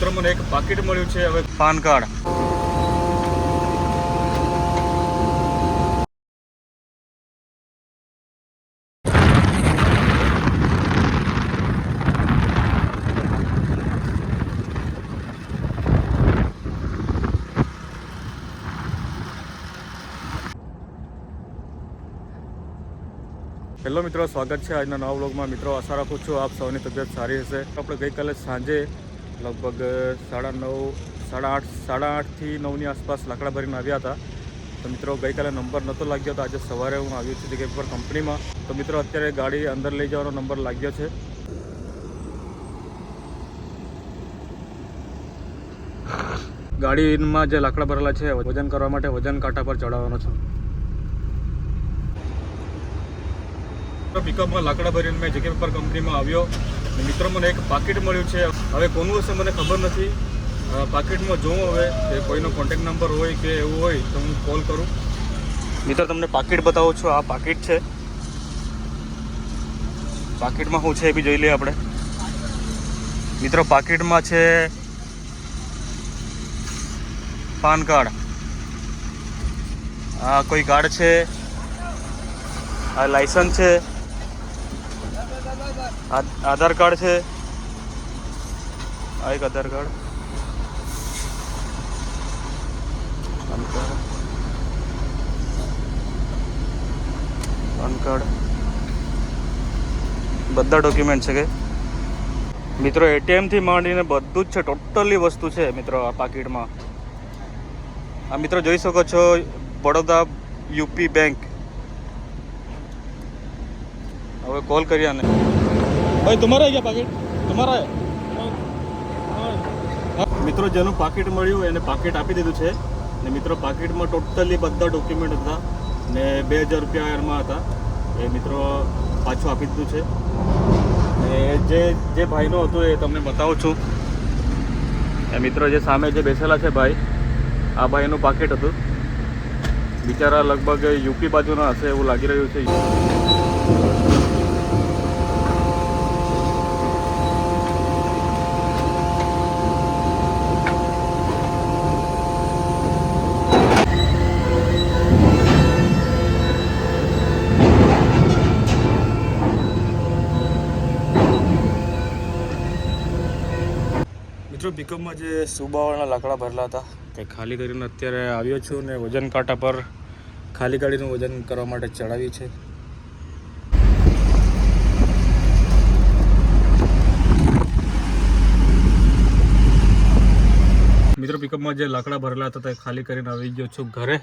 મિત્રો, મને એક પાકીટ મળ્યું છે હવે પાન કાર્ડ હેલો મિત્રો, સ્વાગત છે આજના નવા વ્લોગમાં. મિત્રો, આશા રાખું છું આપ સૌની તબિયત સારી હશે. આપણે ગઈકાલે સાંજે લગભગ સાડા નવ, સાડા આઠ, સાડા આઠથી નવની આસપાસ લાકડા ભરીને આવ્યા હતા. તો મિત્રો, ગઈકાલે નંબર નહોતો લાગ્યો હતો આજે સવારે હું આવ્યો છું જગ્યા પર કંપનીમાં. તો મિત્રો, અત્યારે ગાડી અંદર લઈ જવાનો નંબર લાગ્યો છે. ગાડીમાં જે લાકડા ભરેલા છે, વજન કરવા માટે વજન કાંટા પર ચડાવવાનો છું. પિકઅપમાં લાકડા ભરીને મેં જગ્યા પેપર કંપનીમાં આવ્યો મિત્રો મને એક પાકીટ મળ્યું છે. હવે કોનું હશે મને ખબર નથી. પાકીટમાં જોઉં હવે કે કોઈનો કોન્ટેક નંબર હોય કે એવું હોય તો હું કોલ કરું. મિત્રો, તમને પાકીટ બતાવું છું. આ પાકીટ છે. પાકીટમાં શું છે એ બી જોઈ લઈએ આપણે. મિત્રો, પાકીટમાં છે પાન કાર્ડ. આ કોઈ કાર્ડ છે. આ લાયસન્સ છે. આધાર કાર્ડ છે. આ એક આધાર કાર્ડ. PAN card. બધા ડોક્યુમેન્ટ છે કે? મિત્રો એટીએમથી માંડીને બધું જ છે. ટોટલી વસ્તુ છે, મિત્રો, આ પાકીટમાં. આ મિત્રો, જોઈ શકો છો બડોદા યુપી બેંક. હવે કોલ કરી આને. ભાઈ, તમારા ગયા પાકીટ? તમારા? મિત્રો, જેનું પાકીટ મળ્યું એને પાકીટ આપી દીધું છે. ને મિત્રો, પાકીટમાં ટોટલી બધા ડોક્યુમેન્ટ હતા ને બે હજાર રૂપિયા એમાં હતા. એ મિત્રો પાછું આપી દીધું છે. ને જે જે ભાઈનો હતું એ તમને બતાવું છું. એ મિત્રો, જે સામે જે બેસેલા છે ભાઈ, આ ભાઈનું પાકીટ હતું. બિચારા લગભગ યુપી બાજુના હશે એવું લાગી રહ્યું છે. મિત્રો પિકઅપમાં જે સુબાવાળા લાકડા ભરેલા હતા, તે ખાલી કરીને અત્યારે આવ્યો છું ને વજન કાંટા પર ખાલી ગાડીનું વજન કરવા માટે ચડાવી છે. મિત્રો પિકઅપમાં જે લાકડા ભરેલા હતા, તે ખાલી કરીને આવી ગયો છું ઘરે.